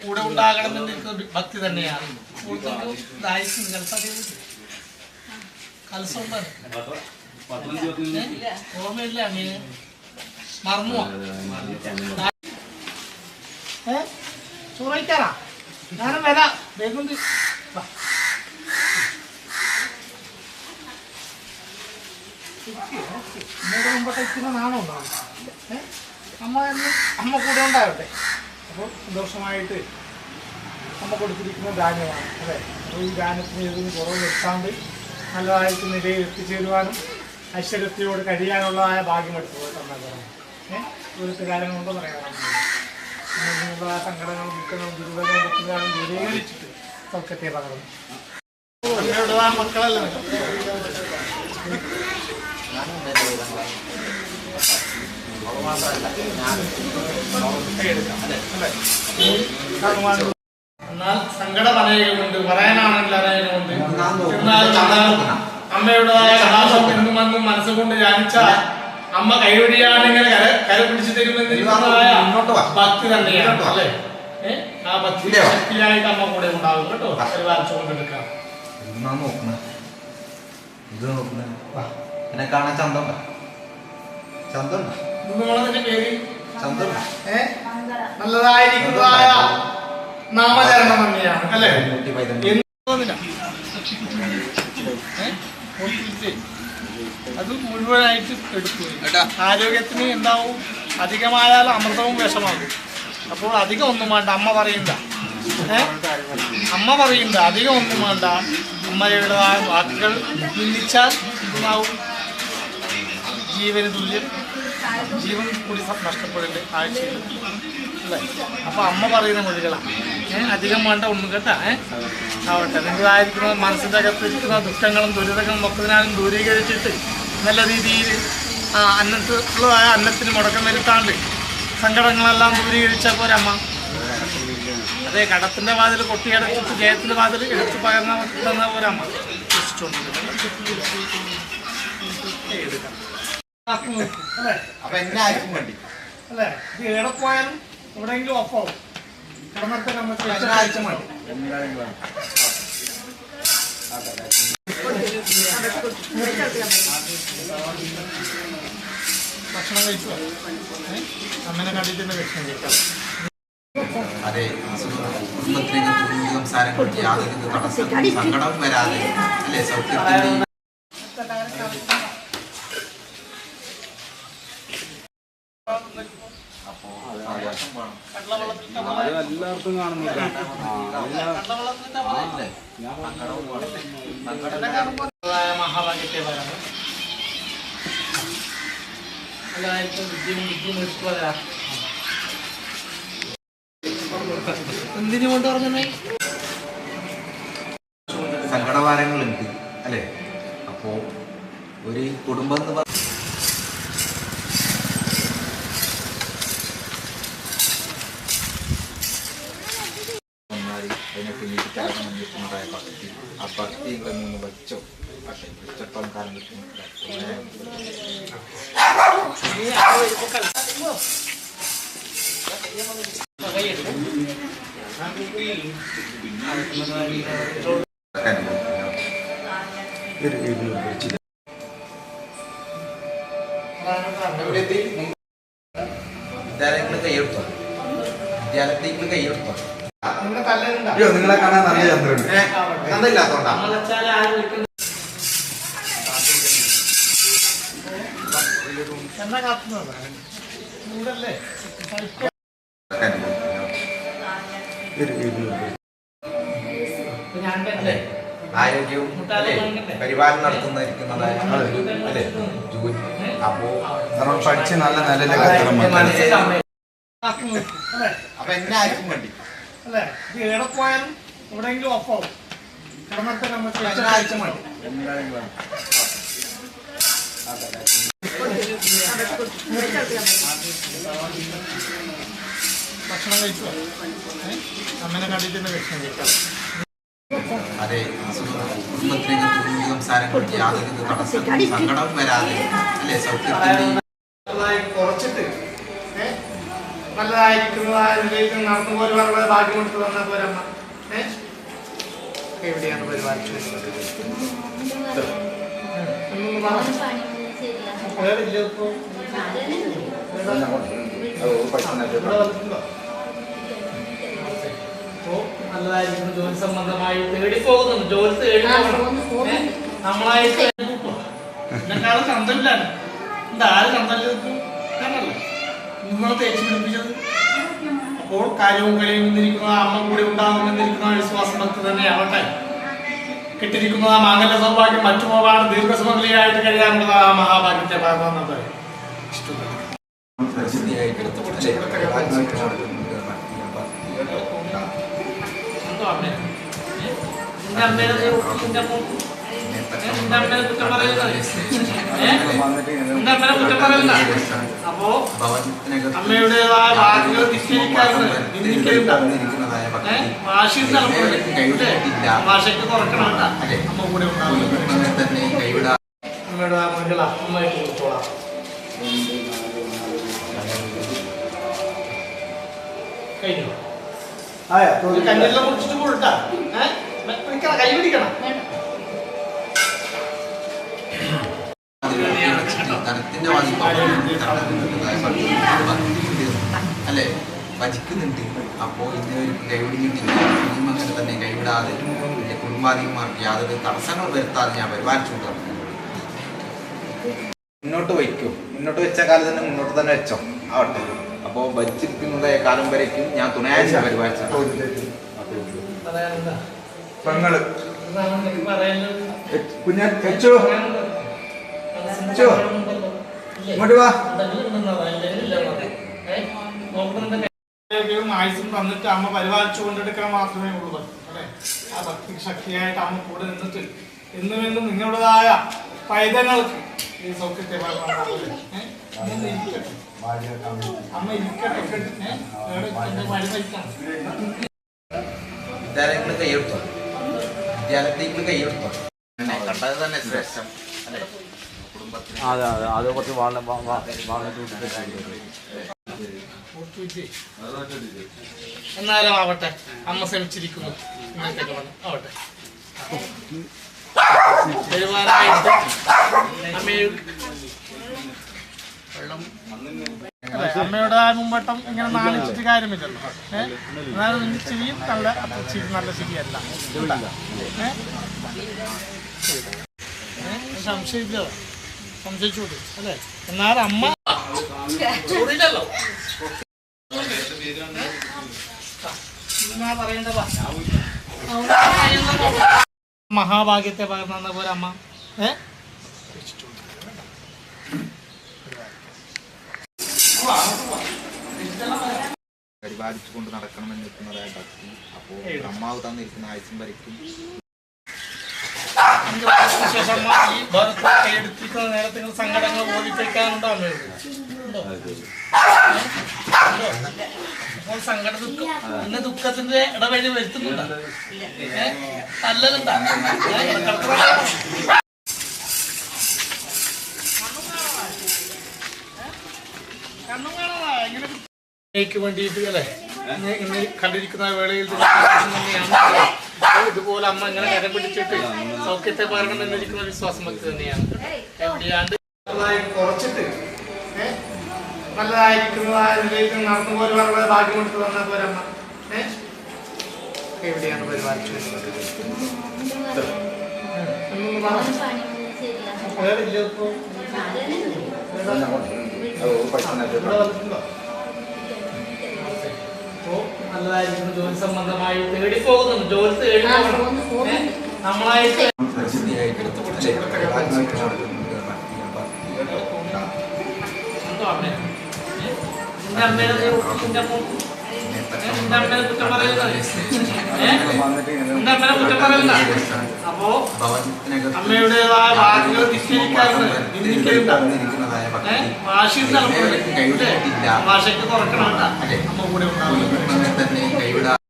കൂടെ ഉണ്ടാകണമെന്ന് ഭക്തി തന്നെയാണ്. കൽസം ഓർമ്മയില്ല അങ്ങനെ മറന്നു ഏ? ചോദിക്കാറാ. ഞാനും വരാം. വേഗം ഇരിക്ക്. മുമ്പത്തെ ഇരിക്കുന്ന നാണം ഉണ്ടാവും അമ്മ അമ്മ കൂടെ ഉണ്ടാവട്ടെ അപ്പോൾ സന്തോഷമായിട്ട് അമ്മ കൊടുത്തിരിക്കുന്ന ധാന്യമാണ് അല്ലേ? അപ്പോൾ ഈ ധാന്യത്തിന് ഇതിന് കുറവ് നിർത്താണ്ട് നല്ലതായിട്ട് നിലയിൽ എത്തിച്ചേരുവാനും ഐശ്വര്യത്തിയോട് കഴിയാനുള്ളതായ ഭാഗ്യം എടുത്തു പോയിട്ടുണ്ട് ഏഹ് ഇവിടുത്തെ കാര്യങ്ങളുണ്ടോ പറയാനാണ് ഇങ്ങനെയുള്ള സങ്കടങ്ങളും ദുഃഖങ്ങളും ദുരിതങ്ങളും ദുഃഖങ്ങളും ദൂരീകരിച്ചിട്ട് സൗഖ്യത്തെ പകർന്നു. അവരുടെ ആ മക്കളല്ലേ എന്നാൽ സങ്കടം അനേകമുണ്ട് പറയാനാണെങ്കിൽ അറിയുന്നുണ്ട് എന്നാൽ അമ്മയുടേതായ കഥാശം എന്നും അന്നും മനസ്സുകൊണ്ട് ധ്യാനിച്ചാൽ അമ്മ കൈവഴിയാണെങ്കിൽ കര കര പിടിച്ചു തരുമെന്നിരിക്കുന്നതായ ഭക്തി തന്നെയാണ് അല്ലേ? ആ ഭക്തി? ശക്തിയായിട്ട് അമ്മ കൂടെ ഉണ്ടാവും കേട്ടോ പരിപാലിച്ചുകൊണ്ടെടുക്കാം ഇത് നോക്കണ? എന്നെ കാണാൻ ചന്തം ചന്തം ചന്തം നല്ലതായിരിക്കുന്നതായ നാമചരണം തന്നെയാണ് അല്ലേ? അത് മുഴുവനായിട്ട് എടുക്കും ആരോഗ്യത്തിന് എന്താവും? അധികമായാൽ അമൃതവും വിഷമാകും. അപ്പോൾ അധികം ഒന്നും വേണ്ട അമ്മ പറയണ്ട? അമ്മ പറയണ്ട അധികം ഒന്നും വേണ്ട. അമ്മയുടെ വാക്കുകൾ നിന്ദിച്ചാൽ എന്താവും ജീവന് തുല്യം ജീവൻ കൂടി നഷ്ടപ്പെടേണ്ട ആഴ്ചയിൽ അല്ലേ? അപ്പൊ അമ്മ പറയുന്ന മൊഴികളാണ് ഏഹ് അധികം വേണ്ട ഒന്നും കേട്ടാ ഏഹ് ആവട്ടെ. നിങ്ങളായിരിക്കുന്ന മനസ്സിന്റെ അകത്തിരിക്കുന്ന ദുഃഖങ്ങളും ദുരിതങ്ങളും മൊത്തത്തിനാലും ദൂരീകരിച്ചിട്ട് നല്ല രീതിയിൽ അന്നത്തുള്ളതായ അന്നത്തിന് മുടക്കം വരുത്താണ്ട് സങ്കടങ്ങളെല്ലാം ദൂരീകരിച്ച പോരമ്മ അതെ കടത്തിന്റെ വാതിൽ കൊട്ടിയടച്ചിട്ട് ജയത്തിന്റെ വാതിൽ എടുത്തു പകർന്ന തന്ന പോരമ്മ എടുക്കാം. അല്ലേ അപ്പൊ എന്നെ ആർക്കും വേണ്ടി. അല്ലേ? ഇത് എവിടെ പോയാലും എവിടെയെങ്കിലും ഒപ്പാവും കടമത്തെ നമുക്ക് എന്നെ ആർക്കും വേണ്ടി. ഭക്ഷണം കഴിച്ചു? അമ്മനെ കണ്ടിട്ട് ഭക്ഷണം കഴിക്കാം അതെ കുടുംബത്തിലേക്ക് സംസാരം കൊടുത്ത് യാതൊരു തടസ്സം സങ്കടവും വരാതെ അല്ലെ? സൗഖ്യത്തിന്റെ വേണം എല്ലായിടത്തും കാണുന്നില്ല അല്ലേ സങ്കടവും വേണം മഹാഭാഗ്യത്തെ വരാം എല്ലാവർക്കും വിദ്യയും എന്തിനു കൊണ്ട് പറഞ്ഞേ സങ്കടവാരങ്ങളുണ്ട് അല്ലേ? അപ്പോ ഒരു കുടുംബം എന്ന് പറഞ്ഞ നന്നായി അതിനെ പിന്നിട്ട് കാരണം നിൽക്കുന്നതായ ഭക്തി ആ ഭക്തി ഇവിടെ നിന്ന് വെച്ചോ പക്ഷേ വെച്ചപ്പം കാലം വിദ്യാലയങ്ങൾ കൈയെടുത്തോ വിദ്യാലയത്തിൽ കൈയെടുത്തോ നിങ്ങളുടെ തല്ലുണ്ടാ അയ്യോ നിങ്ങളെ കാണാൻ നല്ല ചന്ദ്രനുണ്ട്. ചന്തയില്ലാത്തോണ്ടാ. ആരോഗ്യവും പരിപാലനം നടത്തുന്നതായിരിക്കുന്നതായ അല്ലേ? ജോലി. അപ്പോ നമ്മൾ പഠിച്ച് നല്ല അല്ലേ അപ്പൊ എന്നെ ആർക്കും വേണ്ടി. അല്ലേ? ഇത് എവിടെ പോയാലും എവിടെയെങ്കിലും ഒപ്പാവും കടമത്തെ നമുക്ക് എന്നെ മതി. ഭക്ഷണം കഴിച്ചു? അമ്മനെ കണ്ടിട്ട് ഭക്ഷണം കഴിക്കാം അതെ കുടുംബത്തിലേക്ക് തുറന്നു സംസാരങ്ങൾക്ക് യാതൊരു തടസ്സം സങ്കടം വരാതെ അല്ലെ? സൗഖ്യത്തിന്റെ കുറച്ചിട്ട്? നല്ലതായിരിക്കുന്നതിലേക്ക് നടന്നു പോരുവാനുള്ള ഭാഗ്യം കൊടുത്തു തന്ന പോരമ്മ. ഏ? എവിടെയാണ് നല്ലതായിരിക്കുന്നു ജോലി സംബന്ധമായി തേടി പോകുന്നുണ്ട് ജോലി തേടി? നമ്മളായിട്ട് എന്നെക്കാളും ചന്തമില്ലാണ് എന്താ ആര് ചന്തല്ല ഞാനല്ലേ നിങ്ങളെ തേച്ച് പിടിപ്പിച്ചത് അപ്പോൾ കാര്യവും കളിയും നിന്നിരിക്കുന്ന അമ്മ കൂടി ഉണ്ടാകുമെന്നിരിക്കുന്ന ആ വിശ്വാസം ഭക്തി തന്നെയാവട്ടെ. ആവട്ടെ കിട്ടിയിരിക്കുന്ന ആ മാംഗല്യ സൗഭാഗ്യം മറ്റു പോവാണ് ദീർഘസുമംഗലിയായിട്ട് കഴിയാനുള്ളത് ആ മഹാഭാഗ്യത്തെ ഭാഗമെന്നത് ഇഷ്ടപ്പെട്ടു അപ്പോ അമ്മയുടേതായ വാക്കുകൾ ധിക്കരിക്കാറുണ്ട് നിന്ദിക്കലുണ്ട്. തന്നിരിക്കുന്നതായ ഏ? ഭക്തി വാശിയും തലമുറയില്ലേ ഭാഷയ്ക്ക് തുറക്കണം. അമ്മ കൂടെ ഉണ്ടാവും. കൈവിടാ അമ്മയുടെ മകൾ അപ്പമായിട്ട് കൊടുത്തോളാം കഴിഞ്ഞു? കഞ്ഞെല്ലാം കുടിച്ചിട്ട് കൊടുട്ടാ ഏഹ് പിടിക്കണം കൈ പിടിക്കണം. ധനത്തിന്റെ അല്ലേ? ഭജിക്കുന്നുണ്ട് അപ്പോ ഇന്ന് കൈവിടിഞ്ഞിട്ടില്ല ഇനിയും അങ്ങനെ തന്നെ കൈവിടാതെ എന്റെ കുടുംബാധികന്മാർക്ക് യാതൊരു തടസ്സങ്ങൾ വരുത്താതെ ഞാൻ പരിപാലിച്ചുകൊണ്ട്. മുന്നോട്ട് വയ്ക്കും. മുന്നോട്ട് വെച്ച കാലം തന്നെ മുന്നോട്ട് തന്നെ വെച്ചോ. ആവട്ടെ. അപ്പോ ഭജിച്ചിരിക്കുന്നത് കാലം വരയ്ക്കും ഞാൻ തുണയാഴ്ച പരിപാലിച്ചു പെങ്ങൾ. എന്താണ് ഇങ്ങോട്ട് വാ. ആയുസും തന്നിട്ട് അമ്മ പരിപാലിച്ചു കൊണ്ടെടുക്കാൻ മാത്രമേ ഉള്ളൂ. അല്ലേ? ആ ഭക്തി ശക്തിയായിട്ട് അമ്മ കൂടെ നിന്നിട്ട് എന്നും എന്നും നിങ്ങളുടേതായ പൈതങ്ങൾക്ക് ഈ സൗഖ്യത്തെ? അമ്മ ഇരിക്കട്ടെ. വിദ്യാലയങ്ങൾ കൈയെടുത്തോ വിദ്യാലയത്തിൽ കൈയെടുത്തോ കണ്ടത് തന്നെ ശ്രേഷ്ഠം. അല്ലെ? അതെ അതെ. അത് കുറച്ച് വളരെ എന്നാലും ആവട്ടെ. അമ്മ ശ്രമിച്ചിരിക്കുന്നു. ആവട്ടെ. വരുവാനായിട്ട് അമ്മയെ അമ്മയുടെ ആ മുമ്പട്ടം ഇങ്ങനെ നാണിച്ചിട്ട് കാര്യമില്ലല്ലോ. ഏഹ് എന്നാലും നിന്റെ ചിരിയും നല്ല ചിരി നല്ല ചിരിയല്ല. ഏഹ് ഏ? സംശയമില്ല അല്ലെ? അല്ലേ എന്നാൽ അമ്മ മഹാഭാഗ്യത്തെ പകർന്ന പോലെ അമ്മ. ഏ? പരിപാലിച്ചുകൊണ്ട് നടക്കണമെന്ന് നിൽക്കുന്നതായ ഭക്തി. അപ്പോ ബ്രഹ്മാവ് തന്നിരിക്കുന്ന ആയുസും ഭരിക്കും എടുത്തിരിക്കുന്ന നേരത്തെ നിങ്ങൾ ദുഃഖം ദുഃഖത്തിന്റെ ഇടവഴി വേണ്ടിയിട്ട് അല്ലേ ഇന്ന് കണ്ടിരിക്കുന്ന വേളയിൽ തന്നെയാണ് ഇതുപോലെ അമ്മ ഇങ്ങനെ കരം പിടിച്ചിട്ട് സൗഖ്യത്തെ പകരണം എന്നിരിക്കുന്ന വിശ്വാസം ഭക്തി തന്നെയാണ് എവിടെയാണ്ട് കുറച്ചിട്ട് ഏ? നല്ലതായിരിക്കുന്നതിലേക്ക് നടന്നു പോരുവാനുള്ള ഭാഗ്യം കൊടുത്തു തന്ന പോരമ്മ അമ്മ എവിടെയാണ് പറ. വേറില്ല ഇപ്പൊ. ഇവിടെ വന്നിട്ടുണ്ടോ? നല്ലതായിരിക്കുന്നു ജോലി സംബന്ധമായി തേടി പോകുന്നുണ്ട് ജോലി തേടി? നമ്മളായിട്ട് അമ്മേനെ അപ്പോ അമ്മയുടേതായ വാക്കുകൾ ധിക്കരിക്കാറുണ്ട് നിന്ദിക്കലുണ്ട് തന്നിരിക്കുന്നതായ ഏ? ഭക്തി വാശിയും തലമുറയില്ലേ ഭാഷയ്ക്ക് തുറക്കണം കേട്ടാ. അമ്മ കൂടെ ഉണ്ടാവും.